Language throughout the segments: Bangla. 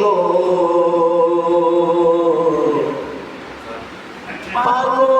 গো পাগল।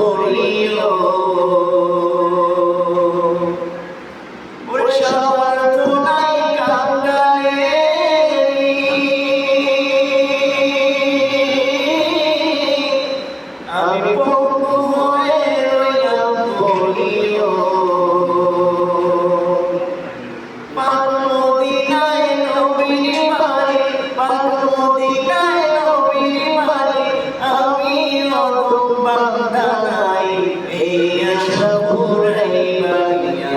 রইলাম